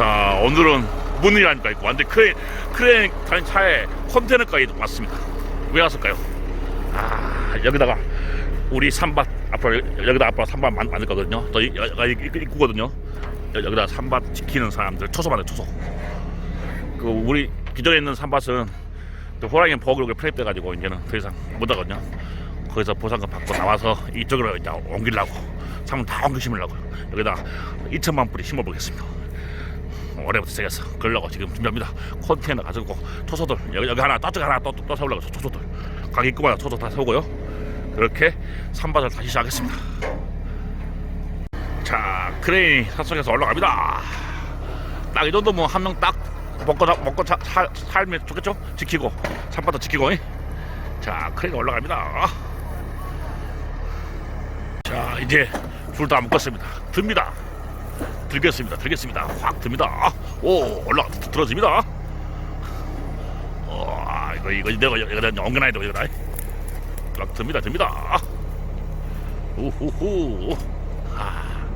자 오늘은 문이라니까 있고 완전 크레인 크레인 다닌 차에 컨테이너까지 왔습니다. 왜 왔을까요? 아 여기다가 우리 산밭 앞으로 여기다 앞으로 산밭 만, 만들 거거든요. 또 이- 여기가 입- 입구거든요. 여- 여기다 산밭 지키는 사람들 초소 만들 초소. 그 우리 기존에 있는 산밭은 또 호랑이 버그로 프레입돼 가지고 이제는 더 이상 못 하거든요. 거기서 보상금 받고 나와서 이쪽으로 옮기려고 산문 다 옮겨 심으려고 여기다 2천만 뿌리 심어보겠습니다. 올해부터 시작해서 그러려고 지금 준비합니다. 컨테이너 가지고 초소들 여기, 여기 하나 저쪽 하나 또, 또, 또 세우려고 초소들 가게 입구마다 초소 다 세우고요. 그렇게 산밭을 다시 시작하겠습니다. 자 크레인이 산속에서 올라갑니다. 딱 이 정도면 한 명 딱 먹고 자- 먹고 자, 살, 살면 좋겠죠? 지키고 산바도 지키고. 잉? 자 크레인 올라갑니다. 자 이제 줄다 묶었습니다. 듭니다. 들겠습니다. 들겠습니다. 확 듭니다. 오 올라 들어집니다. 어 이거 이거 내가 여기다 옮겨놔야 돼 여기다. 막 듭니다. 듭니다. 우후후. 아.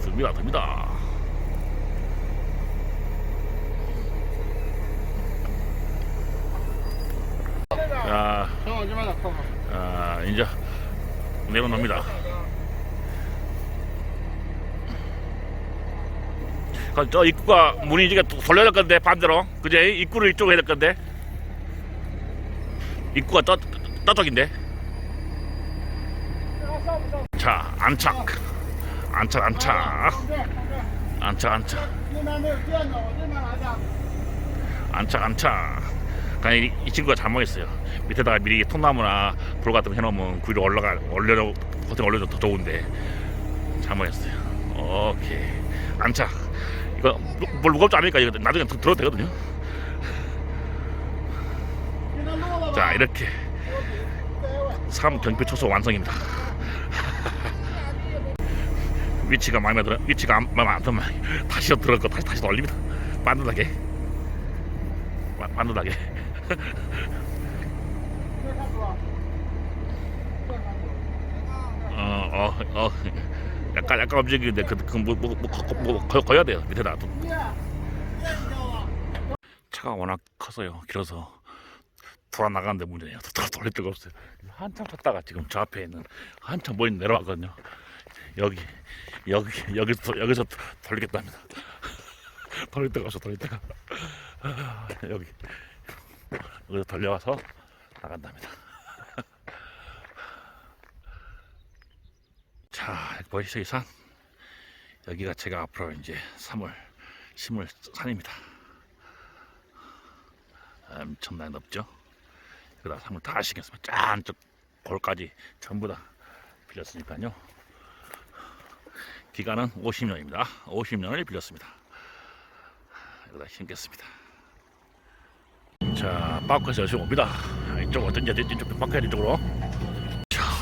듭니다. 듭니다. 자, 아, 이제 내려놓습니다. 그, 저 입구가 문이 이게 돌려야 될 건데 반대로. 그제 입구를 이쪽으로 해야 될 건데. 입구가 떠, 떠쪽인데. 자 안착. 안착 안착. 안착 안착. 안착 안착. 그냥 이, 이 친구가 잘못했어요. 밑에다가 미리 통나무나 불 같은 거 해놓으면 그 위로 올라가 올려 버튼 올려줘도 좋은데. 잘못했어요. 오케이. 안착. 이거 뭘 무겁지 않으니까 이거 나중에 들어도 되거든요. 자 이렇게 3 경비 초소 완성입니다. 위치가 마음에 들어 위치가 안, 마음에 안 들면 다시 들어갈 다시 다시 돌립니다. 만든다게 만든다게. 어, 어, 어. 약간 약간 움직이는데 그그뭐뭐 뭐, 뭐, 뭐 거야 돼요. 밑에 나도. 차가 워낙 커서요. 길어서 불어나가는데 문제네요. 돌아 돌릴 데가 없어요. 한참 탔다가 지금 저 앞에 있는 한참 멀리 내려왔거든요. 여기 여기 여기서 여기서 돌리겠답니다. 돌릴 데가 없어 돌릴 데가. 아, 여기. 여기서 돌려와서 나간답니다. 자 보이시죠? 이산 여기가 제가 앞으로 이제 3월 심을 산입니다. 엄청나게 높죠? 여기다 산을 다 심겠습니다 짠쪽 골까지 전부 다 빌렸으니까요. 기간은 50년입니다. 50년을 빌렸습니다. 여기다 심겠습니다. 자 바퀴에서 열심히 옵니다. 이쪽 어떤지 이쪽 바퀴 이쪽으로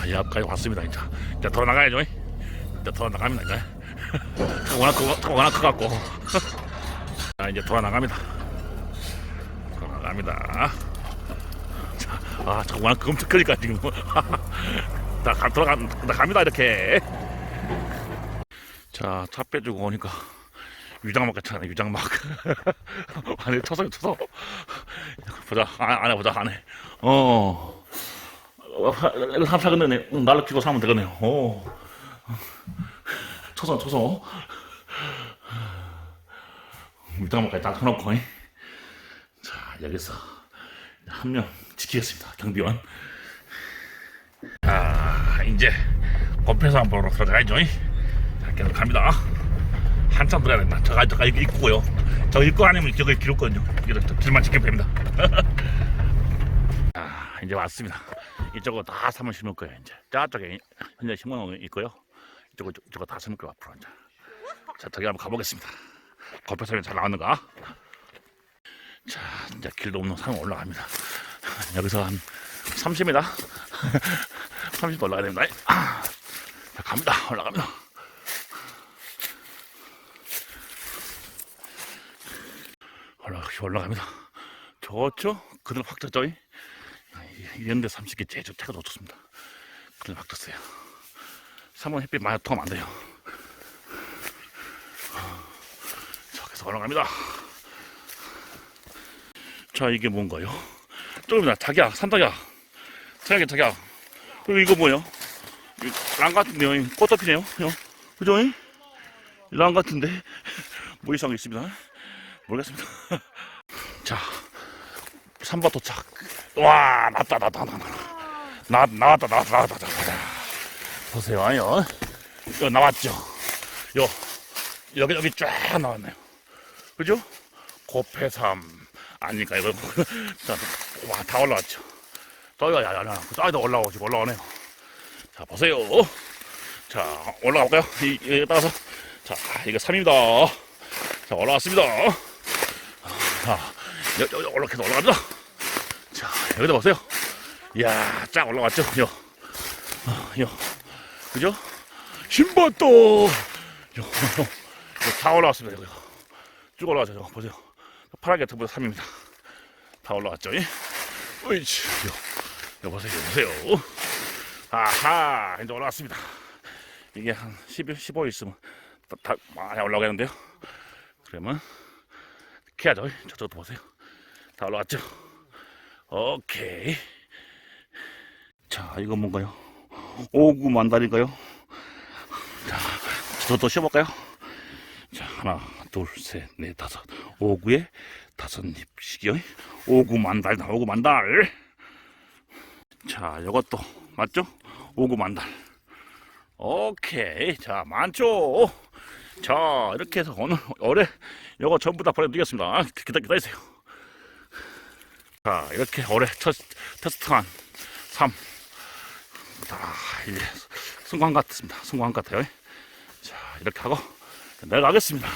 자 옆까지 왔습니다 이제 이제 돌아 나가야죠 이제 돌아 나갑니다 이제. 워낙 크고 차가 워낙 커갖고. 자 이제 돌아 나갑니다. 돌아 나갑니다. 자, 아 차가 워낙 크니까 지금. 나 가, 돌아가 나 갑니다 이렇게. 자차 빼주고 오니까 유장막 같잖아 유장막 안에 쳐서 쳐서. 보자. 안, 안에 보자 안에. 어 이거 삼사 근데 날로 끼고 사면 되겠네요. 어 초선 초선 유장막까지 딱 해놓고 자 여기서 한 명 지키겠습니다 경비원. 자 이제 검패사 보러 들어가야죠 자 계속 갑니다. 한참 들어야 된다. 저가 저가 이거 입구고요. 저 입구 아니면 저기 길었거든요. 길만 지키면 됩니다. 아 이제 왔습니다 이쪽으로 다 삼을 심을 거예요 이제. 저쪽에 현재 심어놓은 있고요. 이쪽으로 이쪽으로 다 심을 거예요 앞으로 이제. 자 저기 한번 가보겠습니다. 검패사면 잘 나왔는가? 자 이제 길도 없는 산 올라갑니다. 여기서 한 30m 30m 올라가야 됩니다. 아, 자 갑니다. 올라갑니다. 올라가 올라갑니다. 좋죠 그늘 확 떴죠 이런데 30개 제일 좋다가 더 좋습니다 확 떴어요 3원 햇빛 많이 통하면 안 돼요 계속 올라갑니다. 자, 이게 뭔가요? 조금이나 자기야, 산닭이야. 자기야, 자기야. 그리고 이거 뭐예요? 이랑 같은데요? 이 꽃덮이네요? 요. 그죠? 이? 랑 같은데? 뭐 이상이 있습니다. 모르겠습니다. 자, 삼바 도착. 와, 났다, 났다, 났다. 나, 나왔다, 나왔다, 나왔다, 나왔다. 보세요, 아요. 이거 나왔죠? 요, 여기, 여기 쫙 나왔네요. 그죠? 고패삼 아니까 이거 자, 와, 다 올라왔죠. 또 야, 야, 야, 사이드 올라오고 올라오네요. 자, 보세요. 자, 올라가 볼까요? 이, 여기 따라서 자, 이거 3입니다. 자, 올라왔습니다. 자, 여기, 여기 올라 계속 올라갑니다. 자, 여기다 보세요. 이야, 쫙 올라왔죠? 요, 어, 요, 그죠? 신봤도 요, 요, 요, 다 올라왔습니다. 여기. 쭉 올라가죠. 저거 보세요. 파랗게 등보다 3입니다. 다 올라왔죠. 예? 으이치. 요, 요 보세요. 요 보세요. 아하, 이제 올라왔습니다. 이게 한 10일, 15일 있으면 다, 다 많이 올라가겠는데요. 그러면 이렇게 하죠. 저쪽도 보세요. 다 올라왔죠. 오케이. 자, 이건 뭔가요? 오구 만달인가요? 자, 저도 쉬어볼까요? 자, 하나, 둘, 셋, 넷, 다섯. 오구에 다섯 잎씩이요. 오구 만달, 오구 만달. 자, 이것도 맞죠? 오구 만달. 오케이. 자, 많죠? 자, 이렇게 해서 오늘 올해 요거 전부 다 보내드리겠습니다. 기다, 기다리세요. 자, 이렇게 올해 첫, 테스트한 삶. 다, 이제 성공 같습니다. 성공 같아요. 자, 이렇게 하고 내려가겠습니다.